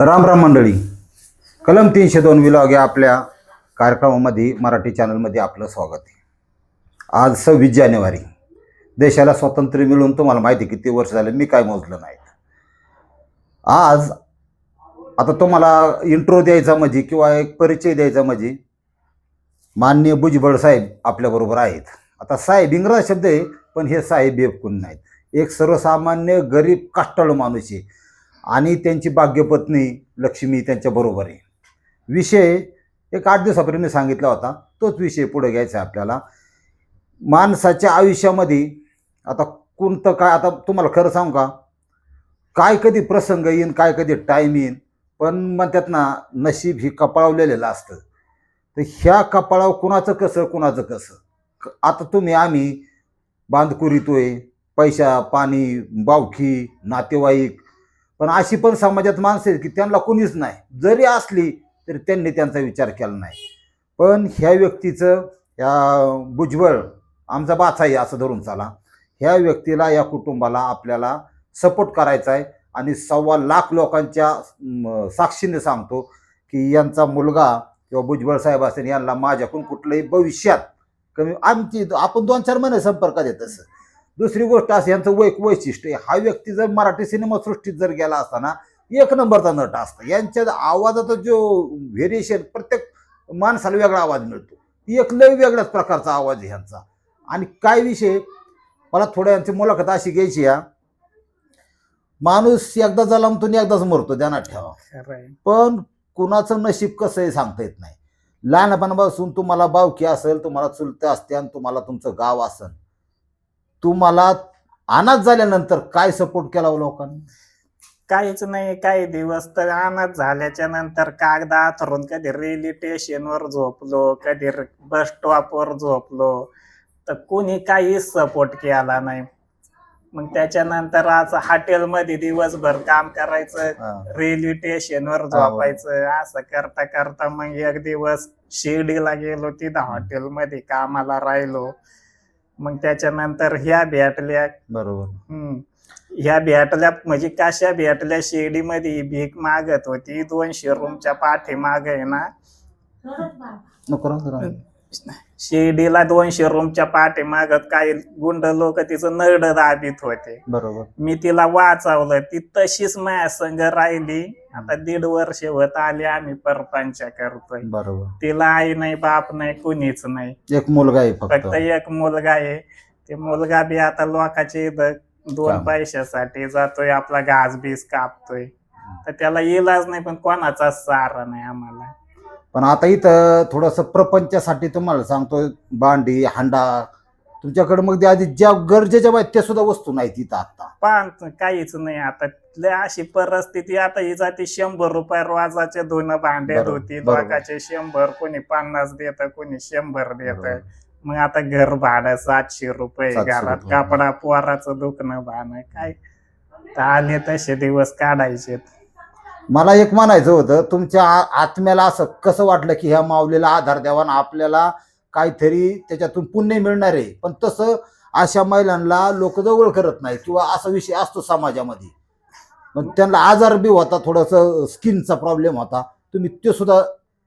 राम राम मंडळी. कलम तीनशे दोन विलॉग या आपल्या कार्यक्रमामध्ये मराठी चॅनलमध्ये आपलं स्वागत आहे. आज सव्वीस जानेवारी. देशाला स्वातंत्र्य मिळून तुम्हाला माहिती आहे किती वर्ष झाले मी काय मोजलं नाही. आज आता तुम्हाला इंट्रो द्यायचा म्हणजे किंवा एक परिचय द्यायचा म्हणजे माननीय भुजबळ साहेब आपल्याबरोबर आहेत. आता साहेब इंग्रज शब्द आहे पण हे साहेब कोण नाहीत. एक सर्वसामान्य गरीब काष्टाळू माणूस आहे. आणि त्यांची भाग्यपत्नी लक्ष्मी त्यांच्याबरोबर आहे. विषय एक आठ दिवसापर्यंत मी सांगितला होता. तोच विषय पुढे घ्यायचा आहे आपल्याला. माणसाच्या आयुष्यामध्ये आता कोणतं काय आता तुम्हाला खरं सांगू का? काय कधी प्रसंग येईन काय कधी टाईम येईन पण म्हणतात ना नशीब ही कपाळवलेलं असतं. तर ह्या कपाळावर कुणाचं कसं कुणाचं कसं? आता तुम्ही आम्ही बांधकुरीतोय पैसा पाणी बावखी नातेवाईक पण अशी पण समाजात माणसं आहेत की त्यांना कोणीच नाही. जरी असली तरी त्यांनी त्यांचा विचार केला नाही. पण ह्या व्यक्तीचं या भुजबळ आमचा बाचा आहे असं धरून चाला. ह्या व्यक्तीला या कुटुंबाला आपल्याला सपोर्ट करायचा आहे. आणि सव्वा लाख लोकांच्या साक्षीने सांगतो की यांचा मुलगा किंवा भुजबळ साहेब असेल यांना माझ्याकडून कुठलंही भविष्यात कमी आमची आपण दोन चार महिने संपर्कात येत असं दुसरी गोष्ट अशी यांचं वै वैशिष्ट्य. हा व्यक्ती जर मराठी सिनेमासृष्टीत जर गेला असताना एक नंबरचा नट असता. यांच्या आवाजाचा जो व्हेरिएशन प्रत्येक माणसाला वेगळा आवाज मिळतो. एक लय वेगळ्याच प्रकारचा आवाज आहे ह्यांचा आणि काय विषय? मला थोड्या यांची मुलाखत अशी घ्यायची या माणूस एकदा जलमतो एकदाच मरतो ध्यानात ठेवा. पण कुणाचं नशीब कसं आहे सांगता येत नाही. लहानपणापासून तुम्हाला बावकी असेल तुम्हाला चुलते असते आणि तुम्हाला तुमचं गाव असेल तुम्हाला अनाथ झाल्यानंतर काय सपोर्ट केला हो लोकांनी? काहीच नाही काही दिवस तर अनाथ झाल्याच्यानंतर कागदा धरून कधी रेल्वे स्टेशनवर झोपलो कधी बस स्टॉपवर झोपलो तर कोणी काहीच सपोर्ट केला नाही. मग त्याच्यानंतर आज हॉटेलमध्ये दिवसभर काम करायचं. रेल्वे स्टेशनवर झोपायचं असं करता करता मग एक दिवस शिर्डीला गेलो तिथं हॉटेलमध्ये कामाला राहिलो. मग त्याच्यानंतर ह्या भेटल्या. बरोबर. हम्म. ह्या भेटल्या म्हणजे कशा भेटल्या शिर्डीमध्ये भीक मागत होती. दोनशे रूमच्या पाठीमाग आहे ना. नको. शिर्डीला दोनशे रूमच्या पाठीमागत काही गुंड लोक तिचं नरड दाबीत होते. बरोबर. मी तिला वाचवलं ती तशीच माझ्या संग राहिली. आता दीड वर्ष होत आली आम्ही परपंच करतोय. बरोबर. तिला आई नाही बाप नाही कुणीच नाही. एक मुलगा आहे फक्त. एक मुलगा आहे. ते मुलगा बी आता लोकांचे इथं दोन. पैशासाठी जातोय आपला घास बीस कापतोय. तर त्याला इलाज नाही पण कोणाचा सहारा नाही आम्हाला. पण आता इथं थोडस प्रपंचासाठी तुम्हाला सांगतो भांडी हांडा तुमच्याकडे मग आधी ज्या गरजेच्या आहेत त्या सुद्धा वस्तू नाहीत इथं आता पण काहीच नाही आता लय अशी परिस्थिती आता ही जाते शंभर रुपये रोजाचे धुणं भांडे बरोबर, धुती बरोबर. लोकांचे शंभर कोणी पन्नास देत कोणी शंभर देत. मग आता घर भाडं सातशे रुपये घरात रुपये. कापडा पोराचं दुखणं भाणं काय तर आले तसे दिवस काढायचे मला एक म्हणायचं होतं तुमच्या आ- आत्म्याला असं कसं वाटलं की ह्या माऊलीला आधार द्यावा आणि आपल्याला काहीतरी त्याच्यातून पुण्य मिळणार आहे? पण तसं अशा महिलांना लोक जवळ करत नाही किंवा असा विषय असतो समाजामध्ये. मग त्यांना आजार बी होता थोडस स्किनचा प्रॉब्लेम होता. तुम्ही ते सुद्धा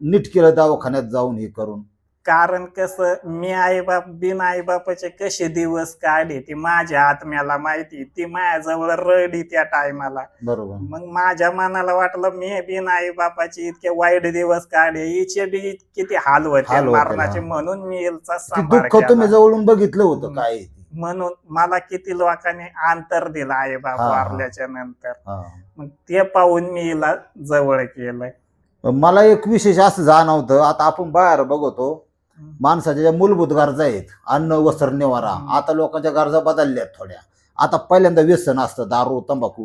नीट केलं दवाखान्यात जाऊन हे करून. कारण कसं मी आईबाप बिन आईबापाचे कसे दिवस काढे ती माझ्या आत्म्याला माहिती ती माझ्याजवळ रडी त्या टायमाला बरोबर मग माझ्या मनाला वाटलं मी बिन आई बापाचे इतके वाईट दिवस काढे हिचे बी किती हाल होते हाल होते, मरणाचे. म्हणून मी हिचा ती सांभाळ दुःख तुम्ही केला. जवळून बघितलं होतं. काय आहे ते. म्हणून मला किती लोकांनी अंतर दिलं आई बाप हा, हा. वारल्याच्या नंतर हा. मग ते पाहून मी हिला जवळ केलंय पण मला एक विशेष असं जाणवतं आता आपण बाहेर बघतो माणसाच्या ज्या मूलभूत गरजा आहेत अन्न वस्त्र निवारा. आता लोकांच्या गरजा बदलल्या आहेत थोड्या. आता पहिल्यांदा व्यसन असतं दारू तंबाखू.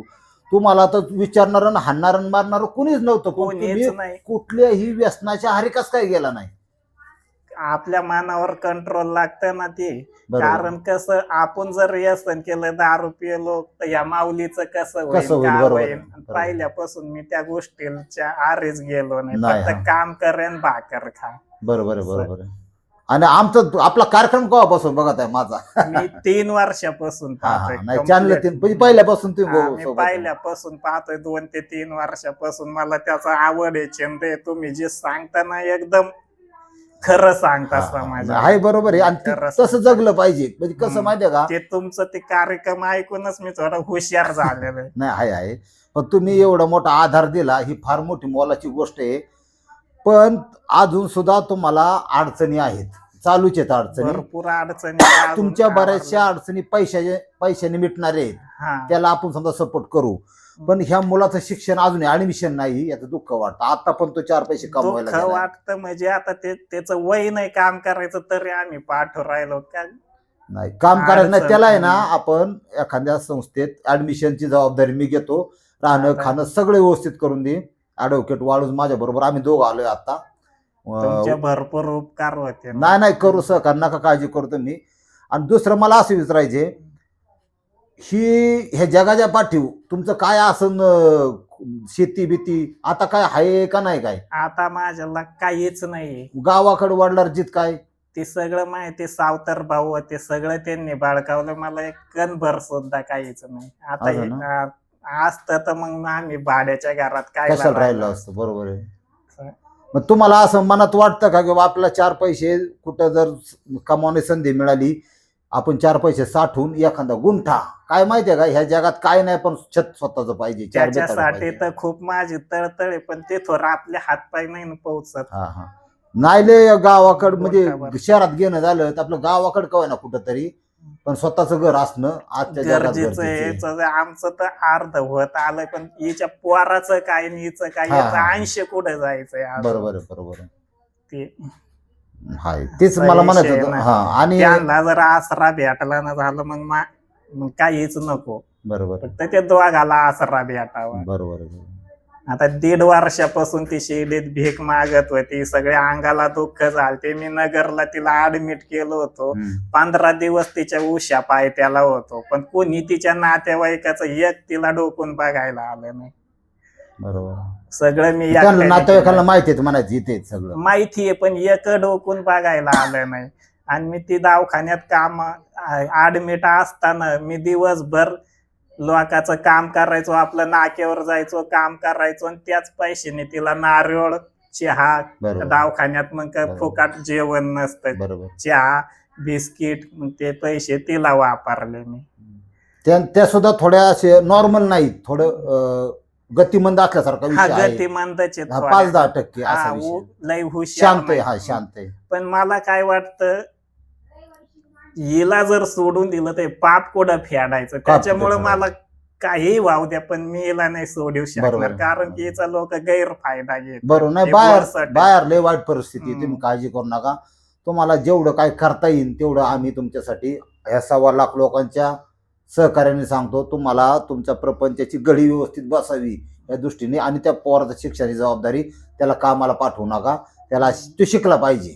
तुम्हाला तर विचारणार हाणणार मारणार कुणीच नव्हतं. पण कोणीच तुम्ही नाही. कुठल्याही व्यसनाच्या आहारी कस काय गेला नाही? आपल्या मनावर कंट्रोल लागतं ना ते. बरोबर. कारण कसं आपण जर व्यसन केलं दारू पिलो तर या माऊलीचं कसं होईल कसं होईल, काय बरोबर होईल? आहे, बरोबर. पहिल्यापासून मी त्या गोष्टीच्या आरेच गेलो नाही. नाही, फक्त. काम करेन भाकर खा. बरोबर आहे बरोबर. आहे आणि आमचं आपला कार्यक्रम केव्हापासून बघत आहे माझा मी तीन वर्षापासून. पाहतोय नाही complete. चॅनल तीन म्हणजे पहिल्यापासून तुम्ही हा, मी सोबत. पहिल्यापासून पाहतोय दोन ते तीन वर्षापासून मला त्याचा आवड आहे छंद आहे तुम्ही जे सांगता ना एकदम खरं सांगता हा. समाजा आहे बरोबर आहे आणि ते तसं जगलं पाहिजे म्हणजे कसं हम्म. माहितीये का ते तुमचं ते कार्यक्रम ऐकूनच मी थोडा हुशार झालेलो आहे. नाही आहे आहे पण तुम्ही एवढा मोठा आधार दिला ही फार मोठी मोलाची गोष्ट आहे पण अजून सुद्धा तुम्हाला अडचणी आहेत. चालूच आहेत अडचणी. भरपूर अडचणी अजून तुमच्या बऱ्याचशा अडचणी पैशाचे पैशाने मिटणारे आहेत. हा. त्याला आपण समजा सपोर्ट करू. पण ह्या मुलाचं शिक्षण अजून ऍडमिशन नाही याचं दुःख वाटतं. आता पण तो चार पैसे कमवायला दुःख गेलाय. वाटतं म्हणजे आता ते त्याचं वय नाही काम करायचं तरी आम्ही पाठवू राहिलो का? नाही काम करायचं नाही. अडचण त्याला आहे ना. आपण एखाद्या संस्थेत ऍडमिशनची जबाबदारी मी घेतो. राहणं खाणं सगळं व्यवस्थित करून देईन. ऍडव्होकेट वाळूज माझ्या बरोबर. आम्ही दोघं आलोय आता. तुमचे भरपूर उपकार होते. नाही नाही करू सहकार नका काळजी करतो मी आणि दुसरं मला असं विचारायचे ही ह्या जगाच्या पाठीव तुमचं काय असं शेती बिती? आता काय आहे का नाही काय? आता माझ्याला काहीच नाही. गावाकडे वाढणार जित काय? ते सगळं माहिती सावतर भाऊ होते. सगळं त्यांनी बाळकावलं मला एक कणभर सुद्धा काहीच नाही. आता हे- असतं तर मग आम्ही भाड्याच्या घरात काय कशाला राहिलं असतं? बरोबर आहे. मग तुम्हाला असं मनात वाटतं का की बा आपल्याला चार पैसे कुठं जर कमावण्याची संधी मिळाली आपण चार पैसे साठवून एखादा गुंठा? काय माहितीये का? ह्या जगात काय नाही पण छत स्वतःच पाहिजे चार त्याच्यासाठी. तर खूप माझी तळतळ आहे पण ते थोडं आपल्या हातपाय नाही ना पोहोचत. हा हा. नाही लय गावाकड म्हणजे. शहरात घेणं झालं तर आपलं गावाकड कवाय ना कुठं तरी पण स्वतःच घर असणं आजच्या जगात गरजेचं गरजेचं आहे आहे. याचं आमचं तर अर्ध होत आलंय पण हिच्या पोराचं काय आणि हिचं काय हा, याचं हा. ऐंशी कुठे जायचंय. बरोबर आहे बरोबर आहे ते हाय तेच मला म्हणायचं विषय होतं ना. हा आणि त्यांना जर आसरा भेटला ना झालं मग मा- मग काहीच नको बरोबर फक्त ते दोघाला आसरा भेटावा बरोबर आहे, बरोबर आहे. आता दीड वर्षापासून ती शिडीत भीक मागत होती. सगळ्या अंगाला दुःख झालते. मी नगरला तिला ऍडमिट केलं होतो. पंधरा दिवस तिच्या उशा पाय त्याला होतो. पण कोणी तिच्या नातेवाईकाचं एक तिला डोकून बघायला आलं नाही. बरोबर. सगळं मी एकट्याने नातेवाईकांना. माहिती आहे म्हणायचं इथे सगळं. माहिती आहे पण एक डोकून बघायला आलं नाही. आणि मी ती दवाखान्यात काम ऍडमिट असताना मी दिवसभर लोकांचं काम करायचो आपलं नाक्यावर जायचो काम करायचो आणि त्याच पैशाने तिला नारळ चहा बरोबर. दवाखान्यात मग काय बरोबर. फुकाट जेवण नसतं बरोबर. चहा बिस्किट मग ते पैसे तिला वापरले मी. त्या त्या सुद्धा थोड्या असे नॉर्मल नाहीत थोडं अं, गतिमंद असल्यासारखा हा विषय आहे. गतिमंदच आहे हा, थोड्या. पाच दहा टक्के असा विषय शांत आहे. हा शांत आहे. पण मला काय वाटतं हिला जर सोडून दिलं तर पाप कुठं फेडायचं त्याच्यामुळे. मला काही वाहू द्या पण मी हिला नाही सोडू. शकणार कारण की हिचा लोक गैरफायदा घेत बरोबर नाही बाहेर. बाहेर लय वाईट परिस्थिती. तुम्ही काळजी करू नका तुम्हाला जेवढं काय करता येईल तेवढं आम्ही तुमच्यासाठी या सव्वा लाख लोकांच्या सहकार्याने सांगतो तुम्हाला तुमच्या प्रपंचाची गडी व्यवस्थित बसावी या दृष्टीने आणि त्या पोराचं शिक्षणाची जबाबदारी त्याला कामाला पाठवू नका त्याला तो शिकला पाहिजे.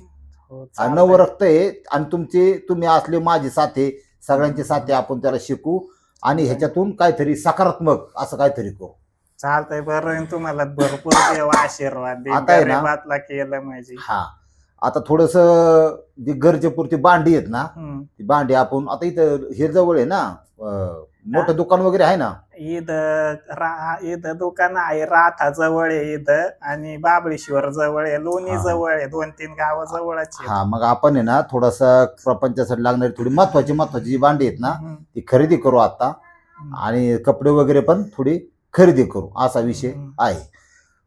नवरक्त आहे. आणि तुमचे तुम्ही असले माझे साथे सगळ्यांचे साथे आपण त्याला शिकू आणि ह्याच्यातून काहीतरी सकारात्मक असं काहीतरी करू. चालतंय बरं तुम्हाला. भरपूर देव आशीर्वाद दे. आता आहे. ना- गरिबातला केलं म्हणजे हा. आता थोडस जी गरजेपुरती भांडी आहेत ना हम्म. ती भांडी आपण आता इथं हे जवळ आहे ना अं, मोठं दुकान वगैरे आहे ना इथं रा इथं दुकान आहे राथा जवळ आहे इथं आणि बाबळेश्वर जवळ आहे लोणी हा. जवळ आहे दोन तीन गाव जवळच. हा मग आपण आहे ना थोडासा प्रपंचासाठी लागणारी थोडी महत्वाची महत्वाची जी भांडी आहेत ना हम्म. ती खरेदी करू आता आणि कपडे वगैरे पण थोडी खरेदी करू असा विषय हम्म. आहे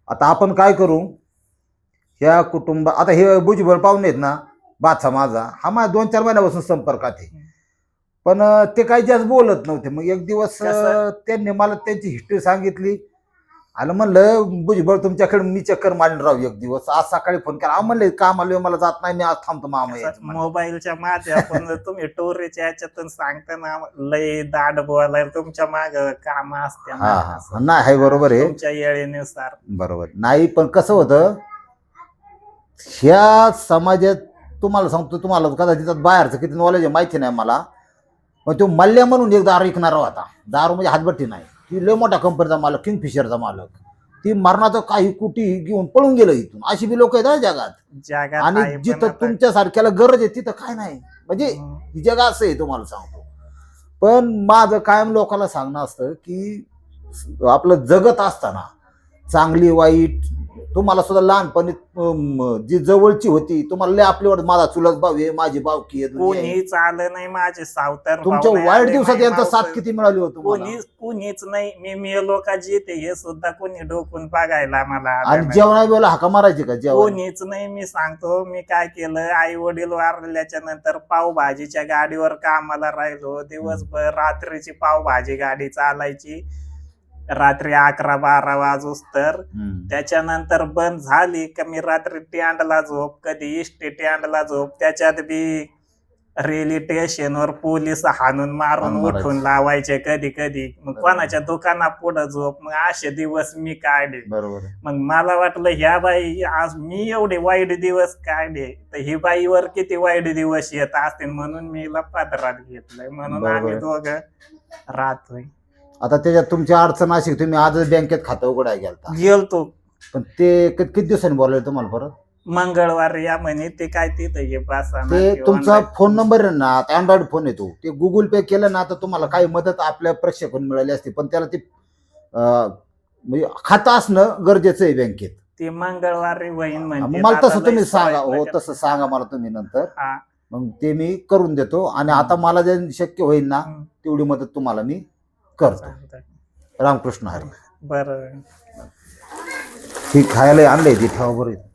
आता आपण काय करू ह्या कुटुंब आता हे भुजबळ पाहुणे आहेत ना बादशा माझा हा माझ्या दोन चार महिन्यापासून संपर्कात आहे. पण ते काही जास्त बोलत नव्हते. मग एक दिवस त्यांनी मला त्यांची हिस्ट्री सांगितली. आलं म्हणलं भुजबळ तुमच्याकडे मी चक्कर मारून राहू एक दिवस. आज सकाळी फोन केला. म्हणले काम आले मला जात नाही मी आज थांबतो मामा. मोबाईलच्या माध्यमातून तुम्ही टोरीच्या याच्यातून सांगता ना लय दाट बोलायला तुमच्या माग काम असते नाही बरोबर आहे. तुमच्या येळेनुसार. बरोबर. नाही पण कसं होतं ह्या समाजात तुम्हाला सांगतो तुम्हाला कदाचित बाहेरचं किती नॉलेज आहे माहिती नाही मला. पण तो मल्ल्या म्हणून एक दारू विकणारा होता. दारू म्हणजे हातभट्टी नाही. ती लय मोठ्या कंपनीचा मालक किंगफिशरचा मालक. ती मरणाचं काही कुटी घेऊन पळून गेलं इथून. अशी बी लोक आहेत जगात. आणि जिथं तुमच्या सारख्याला गरज आहे तिथं काय नाही. म्हणजे. ही. जग असं आहे तुम्हाला सांगतो. पण माझं कायम लोकांना सांगणं असतं की आपलं जगत असताना चांगली वाईट तुम्हाला सुद्धा लहानपणी जी जवळची होती तुम्हाला लय आपली वाटत माझा चुलत भाऊ आहे माझी आहे दुनिया आहे. कोणीच आलं नाही माझे सावतर तुमच्या वाईट दिवसात यांचा साथ किती मिळाली होती तुम्हाला? कोणीच कुणीच नाही मी मेलो का जिथे हे सुद्धा कोणी डोकून बघायला मला आलं आणि नाही. जेवणा वेळेला हाका मारायची का जेवण कोणीच नाही मी सांगतो मी काय केलं आई वडील वारल्याच्या नंतर पावभाजीच्या गाडीवर कामाला राहिलो दिवसभर रात्रीची पावभाजी गाडी चालायची रात्री अकरा बारा वाजूस तर. त्याच्यानंतर बंद झाली का मी रात्री टँडला झोप कधी इष्टी टँडला झोप त्याच्यात बी रेल्वे स्टेशनवर पोलीस हाणून मारून. उठून लावायचे कधी कधी मग. कोणाच्या दुकाना पुढे झोप मग असे दिवस मी काढले. मग मला वाटलं ह्या बाई आज मी एवढे वाईट दिवस काढले तर ही बाईवर किती वाईट दिवस येत असतील म्हणून मी हिला पात्रात घेतलंय म्हणून आम्ही. दोघं राहतोय आता त्याच्यात तुमची अडचण अशी की तुम्ही आजच बँकेत खातं उघडाय गेलता. गेलतो. पण ते कि- किती दिवसांनी बोलावले तुम्हाला परत? मंगळवारी या म्हणे ते काय तिथं हे ते तुमचा. फोन नंबर आहे ना आता अँड्रॉइड फोन येतो ते. गुगल पे केलं ना तर तुम्हाला काही मदत आपल्या प्रेक्षकांनी मिळाली असते पण त्याला ते अं, म्हणजे खातं असणं गरजेचं आहे बँकेत. ते मंगळवारी मग म्हणते. मला तसं तुम्ही सांगा हो. तसं सांगा मला तुम्ही नंतर. हा. मग ते मी करून देतो. आणि आता मला जे शक्य होईल ना. तेवढी मदत तुम्हाला मी करतो. रामकृष्ण हरी. बरं. ही खायला आणलंय ती ठेवा बरं